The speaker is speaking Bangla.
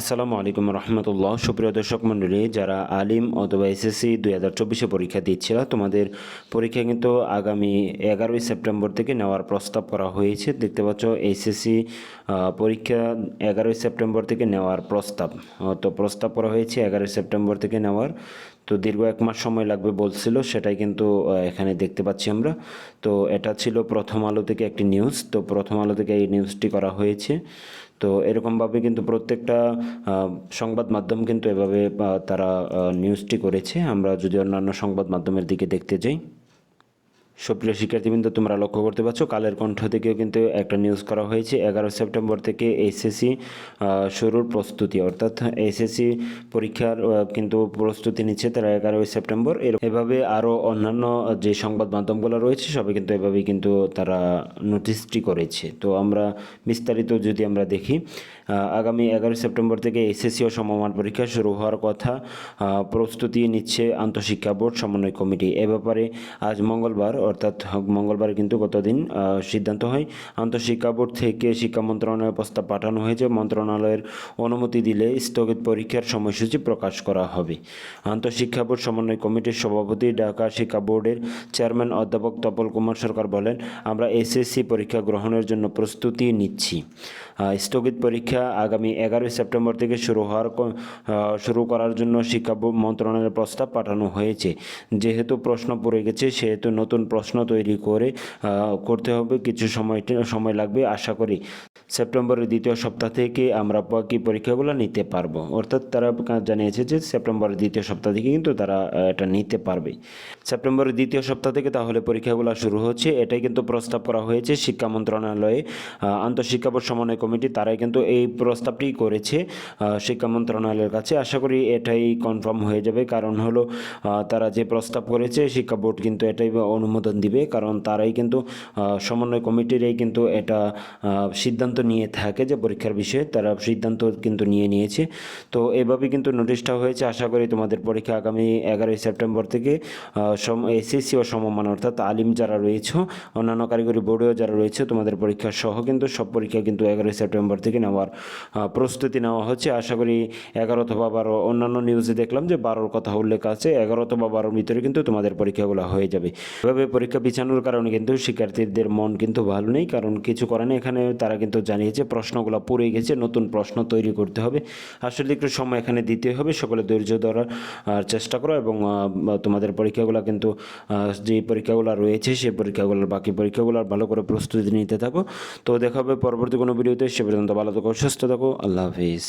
আসসালামু আলাইকুম রহমতুল্লাহ। সুপ্রিয় দর্শক মণ্ডলী, যারা আলিম অথবা এসএসসি দুই হাজার চব্বিশে পরীক্ষা দিচ্ছিল, তোমাদের পরীক্ষা কিন্তু আগামী এগারোই সেপ্টেম্বর থেকে নেওয়ার প্রস্তাব করা হয়েছে। দেখতে পাচ্ছ এসএসসি পরীক্ষা এগারোই সেপ্টেম্বর থেকে নেওয়ার প্রস্তাব। তো প্রস্তাব করা হয়েছে এগারোই সেপ্টেম্বর থেকে নেওয়ার। তো দীর্ঘ এক মাস সময় লাগবে বলছিল, সেটাই কিন্তু এখানে দেখতে পাচ্ছি আমরা। তো এটা ছিল প্রথম আলো থেকে একটি নিউজ। তো প্রথম আলো থেকে এই নিউজটি করা হয়েছে। তো এরকমভাবে কিন্তু প্রত্যেকটা সংবাদ মাধ্যম কিন্তু এভাবে তারা নিউজটি করেছে। আমরা যদি অন্যান্য সংবাদ মাধ্যমের দিকে দেখতে যাই। সুপ্রিয় শিক্ষার্থীবৃন্দ, তোমরা লক্ষ্য করতে পারছ, কালের কণ্ঠ থেকেও কিন্তু একটা নিউজ করা হয়েছে। এগারো সেপ্টেম্বর থেকে এইচএসসি শুরুর প্রস্তুতি, অর্থাৎ এইচএসসি পরীক্ষার কিন্তু প্রস্তুতি নিচ্ছে তারা এগারোই সেপ্টেম্বর। এভাবে আরও অন্যান্য যে সংবাদ মাধ্যমগুলো রয়েছে সবাই কিন্তু এভাবেই কিন্তু তারা নোটিশটি করেছে। তো আমরা বিস্তারিত যদি আমরা দেখি আগামী এগারোই সেপ্টেম্বর থেকে এসএসসি ও সমমান পরীক্ষা শুরু হওয়ার কথা প্রস্তুতি নিচ্ছে আন্তঃশিক্ষা বোর্ড সমন্বয় কমিটি। এ ব্যাপারে আজ মঙ্গলবার অর্থাৎ মঙ্গলবার কিন্তু গতদিন সিদ্ধান্ত হয়। আন্তঃশিক্ষা বোর্ড থেকে শিক্ষা মন্ত্রণালয়ে প্রস্তাব পাঠানো হয়েছে। মন্ত্রণালয়ের অনুমতি দিলে স্থগিত পরীক্ষার সময়সূচি প্রকাশ করা হবে। আন্তঃশিক্ষা বোর্ড সমন্বয় কমিটির সভাপতি ঢাকা শিক্ষা বোর্ডের চেয়ারম্যান অধ্যাপক তপল কুমার সরকার বলেন, আমরা এসএসসি পরীক্ষা গ্রহণের জন্য প্রস্তুতি নিচ্ছি। স্থগিত পরীক্ষা আগামী এগারোই সেপ্টেম্বর থেকে শুরু হওয়ার শুরু করার জন্য শিক্ষা মন্ত্রণালয়ের প্রস্তাব পাঠানো হয়েছে। যেহেতু প্রশ্ন পড়ে গেছে, সেহেতু নতুন প্রশ্ন তৈরি করে করতে হবে। কিছু সময় সময় লাগবে। আশা করি সেপ্টেম্বরের দ্বিতীয় সপ্তাহ থেকে আমরা বাকি পরীক্ষাগুলো নিতে পারব। অর্থাৎ তারা জানিয়েছে যে সেপ্টেম্বরের দ্বিতীয় সপ্তাহ থেকে কিন্তু তারা এটা নিতে পারবে। সেপ্টেম্বরের দ্বিতীয় সপ্তাহ থেকে তাহলে পরীক্ষাগুলো শুরু হচ্ছে। এটাই কিন্তু প্রস্তাব করা হয়েছে শিক্ষা মন্ত্রণালয়ে। আন্তঃশিক্ষা বোর্ড সমন্বয় কমিটি তারাই কিন্তু এই প্রস্তাবটি করেছে শিক্ষা মন্ত্রণালয়ের কাছে। আশা করি এটাই কনফার্ম হয়ে যাবে। কারণ হলো তারা যে প্রস্তাব করেছে, শিক্ষা বোর্ড কিন্তু এটাই অনুমোদন দিবে, কারণ তারাই কিন্তু সমন্বয় কমিটিরই কিন্তু এটা সিদ্ধান্ত নিয়ে থাকে যে পরীক্ষার বিষয়ে, তারা সিদ্ধান্ত কিন্তু নিয়ে নিয়েছে। তো এভাবে কিন্তু নোটিশটা হয়েছে। আশা করি তোমাদের পরীক্ষা আগামী এগারোই সেপ্টেম্বর থেকে সম, এসএসসি ও সমমান অর্থাৎ আলিম যারা রয়েছে, অন্যান্য কারিগরি বোর্ডেও যারা রয়েছে, তোমাদের পরীক্ষা সহ কিন্তু সব পরীক্ষা কিন্তু এগারোই সেপ্টেম্বর থেকে নেওয়ার প্রস্তুতি নেওয়া হচ্ছে। আশা করি এগারো অথবা বারো, অন্যান্য নিউজে দেখলাম যে বারোর কথা উল্লেখ আছে, এগারো অথবা বারোর ভিতরে কিন্তু তোমাদের পরীক্ষাগুলো হয়ে যাবে। এভাবে পরীক্ষা পিছানোর কারণে কিন্তু শিক্ষার্থীদের মন কিন্তু ভালো নেই, কারণ কিছু করে না। এখানে তারা কিন্তু জানিয়েছে প্রশ্নগুলো পড়ে গেছে, নতুন প্রশ্ন তৈরি করতে হবে। আসলে একটু সময় এখানে দিতে হবে, সকলে ধৈর্য ধরার চেষ্টা করো এবং তোমাদের পরীক্ষাগুলো কিন্তু যে পরীক্ষাগুলো রয়েছে সেই পরীক্ষাগুলোর বাকি পরীক্ষাগুলোর ভালো করে প্রস্তুতি নিতে থাকো। তো দেখা হবে পরবর্তী কোনো ভিডিওতে, সে পর্যন্ত ভালো থাকো, সুস্থ থাকো, আল্লাহ হাফিজ।